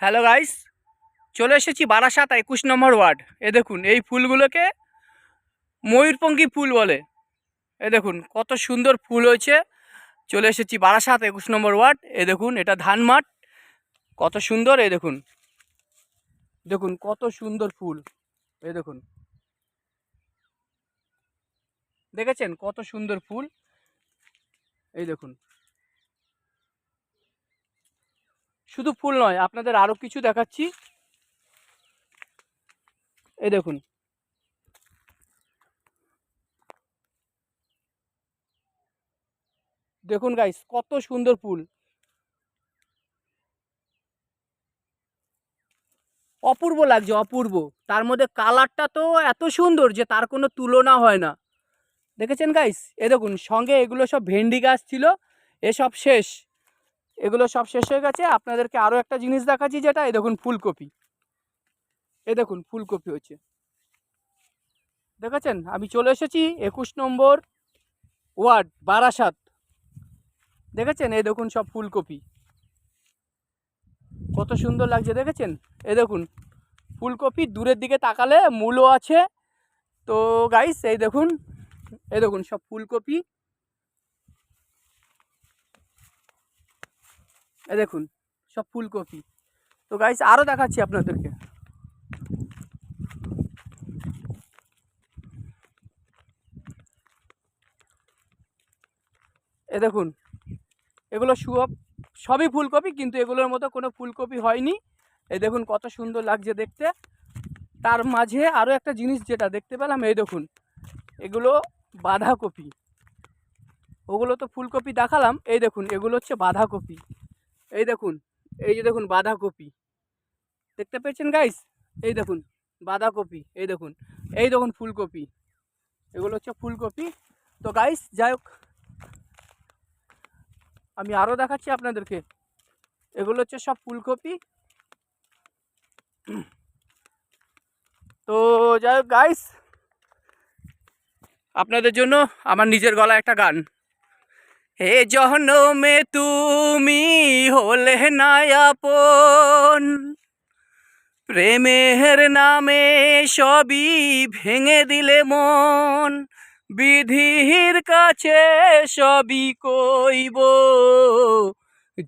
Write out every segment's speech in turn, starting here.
Hello guys চলে এসেছি বারাসাত একুশ নম্বর ওয়ার্ড। এ দেখুন, এই ফুলগুলোকে ময়ূরপঙ্খী ফুল বলে। এ দেখুন, কত সুন্দর ফুল হয়েছে। চলে এসেছি বারাসাত একুশ নম্বর ওয়ার্ড। এ দেখুন, এটা ধান মাঠ। কত সুন্দর, এ দেখুন। দেখুন, কত সুন্দর ফুল। এ দেখুন। দেখেছেন? কত সুন্দর ফুল। এই দেখুন। শুধু ফুল নয়, আপনাদের আরও কিছু দেখাচ্ছি। এই দেখুন। দেখুন গাইস কত সুন্দর ফুল। অপূর্ব লাগছে, অপূর্ব। তার মধ্যে কালারটা তো এত সুন্দর যে তার কোনো তুলনা হয় না। দেখেছেন গাইস এ দেখুন, সঙ্গে এগুলো সব ভেন্ডি গাছ ছিল এসব শেষ। এগুলো সব শেষ হয়ে গেছে। আপনাদেরকে আরও একটা জিনিস দেখাচ্ছি যেটা, এই দেখুন ফুলকপি। এই দেখুন ফুলকপি হচ্ছে। দেখেছেন? আমি চলে এসেছি একুশ নম্বর ওয়ার্ড, বারাসাত। দেখেছেন? এই দেখুন সব ফুলকপি। কত সুন্দর লাগছে, দেখেছেন? এই দেখুন, ফুলকপি দূরের দিকে তাকালে মূলও আছে। তো গাইস এই দেখুন এই দেখুন সব ফুলকপি। এ দেখুন, সব ফুলকপি। তো গাইস আরও দেখাচ্ছি আপনাদেরকে। এ দেখুন, এগুলো সব, সবই ফুলকপি, কিন্তু এগুলোর মতো কোনো ফুলকপি হয়নি। এ দেখুন, কত সুন্দর লাগছে দেখতে। তার মাঝে আরও একটা জিনিস যেটা দেখতে পেলাম, এই দেখুন, এগুলো বাঁধাকপি। ওগুলো তো ফুলকপি দেখালাম, এই দেখুন, এগুলো হচ্ছে বাঁধাকপি। এই দেখুন, এই যে দেখুন বাঁধাকপি। দেখতে পেয়েছেন গাইস এই দেখুন, বাঁধাকপি, এই দেখুন এই দেখুন ফুলকপি। এগুলো হচ্ছে ফুলকপি। তো গাইস যাই হোক, আমি আরও দেখাচ্ছি আপনাদেরকে। এগুলো হচ্ছে সব ফুলকপি। তো যাই হোক গাইস আপনাদের জন্য আমার নিজের গলা একটা গান। হে জহনমে তুমি হলে নায়াপন প্রেমের নামে সবই ভেঙে দিলে মন, বিধির কাছে সবই কইব।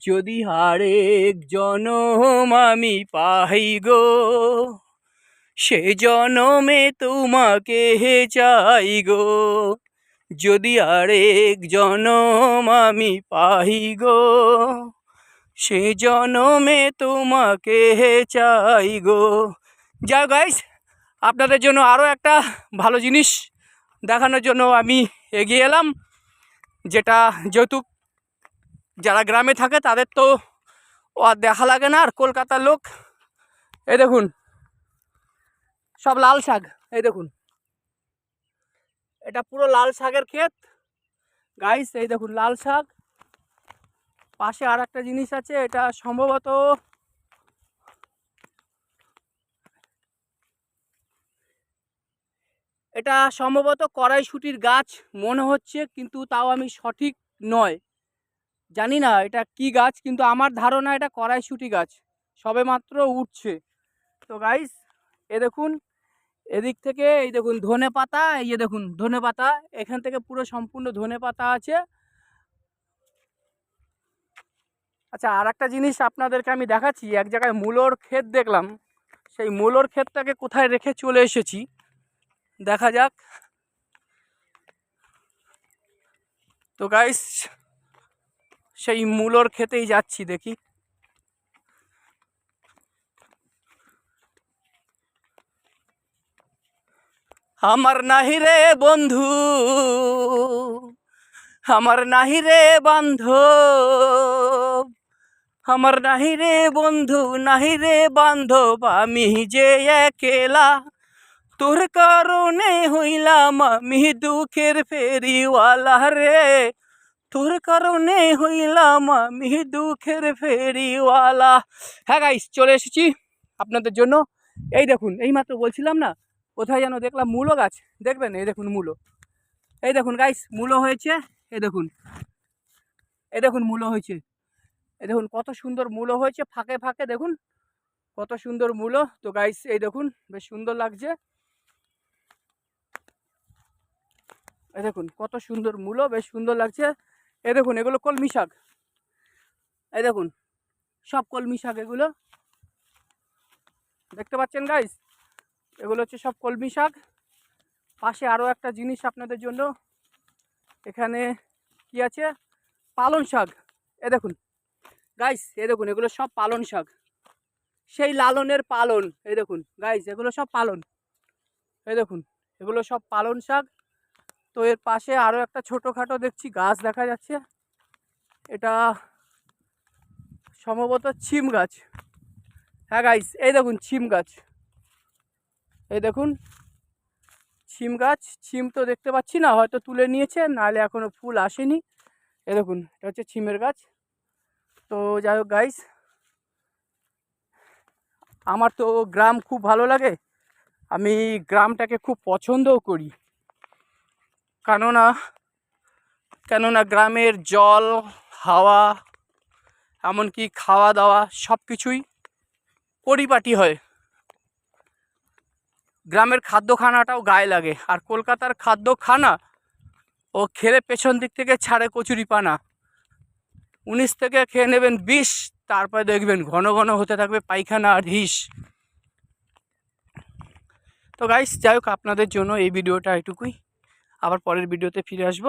যদি আরেক জনম আমি পাই গো, সে জনমে তোমাকে চাই গো। যদি আরেক জনম আমি পাই গো, সে জনমে তোমাকে চাই গো। যা গাইস আপনাদের জন্য আরও একটা ভালো জিনিস দেখানোর জন্য আমি এগিয়ে এলাম, যেটা যেহেতু যারা গ্রামে থাকে তাদের তো আর দেখা লাগে না, আর কলকাতার লোক, এই দেখুন, সব লাল শাক, এই দেখুন। এটা পুরো লাল শাকের ক্ষেত। গাইস এই দেখুন লাল শাক। পাশে আর একটা জিনিস আছে, এটা সম্ভবত এটা সম্ভবত কড়াইশুটির গাছ, মনে হচ্ছে, কিন্তু তাও আমি সঠিক নয়। জানি না এটা কি গাছ, কিন্তু আমার ধারণা এটা কড়াইশুটি গাছ। সবে মাত্র উঠছে। তো গাইস এ দেখুন এদিক থেকে এই দেখুন ধনে পাতা, এই যে দেখুন ধনে পাতা, এখান থেকে পুরো সম্পূর্ণ ধনে পাতা আছে। আচ্ছা আর একটা জিনিস আপনাদেরকে আমি দেখাচ্ছি, এক জায়গায় মূলোর ক্ষেত দেখলাম, সেই মূলোর ক্ষেতটাকে কোথায় রেখে চলে এসেছি, দেখা যাক। তো গাইস সেই মূলোর খেতেই যাচ্ছি দেখি। আমার নাহি রে বন্ধু, আমার নাহি রে বান্ধব আমার নাহি রে বন্ধু, নাহি রে বান্ধব, আমি যে একেলা তোর কারণে হইলাম, আমি দুঃখের ফেরিওয়ালা রে। তোর কারণে হইলাম, আমি দুঃখের ফেরিওয়ালা। হ্যাঁ গাইস চলে এসেছি আপনাদের জন্য। এই দেখুন এই মাত্র বলছিলাম না কোথায় যেন দেখলাম মূলো গাছ। দেখবেন? এই দেখুন মূলো। এই দেখুন গাইস মূলো হয়েছে। এই দেখুন। এই দেখুন মূলো হয়েছে। এই দেখুন কত সুন্দর মূলো হয়েছে ফাঁকে ফাঁকে, দেখুন। কত সুন্দর মূলো। তো গাইস এই দেখুন, বেশ সুন্দর লাগছে। এ দেখুন, কত সুন্দর মূলো, বেশ সুন্দর লাগছে। এ দেখুন, এগুলো কলমি শাক। এই দেখুন, সব কলমি শাক এগুলো। দেখতে পাচ্ছেন গাইস এগুলো হচ্ছে সব কলমি শাক। পাশে আরও একটা জিনিস আপনাদের জন্য। এখানে কি আছে? পালন শাক। এ দেখুন। গাইস এ দেখুন, এগুলো সব পালন শাক। সেই লালনের পালন এই দেখুন। গাইস এগুলো সব পালন। এই দেখুন, এগুলো সব পালন শাক। তো এর পাশে আরও একটা ছোটোখাটো দেখছি গাছ দেখা যাচ্ছে। এটা সম্ভবত ছিম গাছ। হ্যাঁ গাইস এই দেখুন, ছিম গাছ। এই দেখুন, ছিম গাছ, ছিম তো দেখতে পাচ্ছি না, হয়তো তুলে নিয়েছে, নাহলে এখনও ফুল আসেনি। এই দেখুন, এটা হচ্ছে ছিমের গাছ। তো যাই হোক গাইস আমার তো গ্রাম খুব ভালো লাগে, আমি গ্রামটাকে খুব পছন্দও করি। কেননা কেননা গ্রামের জল, হাওয়া, এমনকি খাওয়া দাওয়া সব কিছুই পরিপাটি হয়। গ্রামের খাদ্যখানাটাও গায়ে লাগে। আর কলকাতার খাদ্যখানা ও খেলে পেছন দিক থেকে ছাড়ে কচুরি পানা। উনিশ থেকে খেয়ে নেবেন বিষ, তারপরে দেখবেন ঘন ঘন হতে থাকবে পায়খানা আর হিস। তো গাইস যাই হোক, আপনাদের জন্য এই ভিডিওটা এটুকুই। আবার পরের ভিডিওতে ফিরে আসব।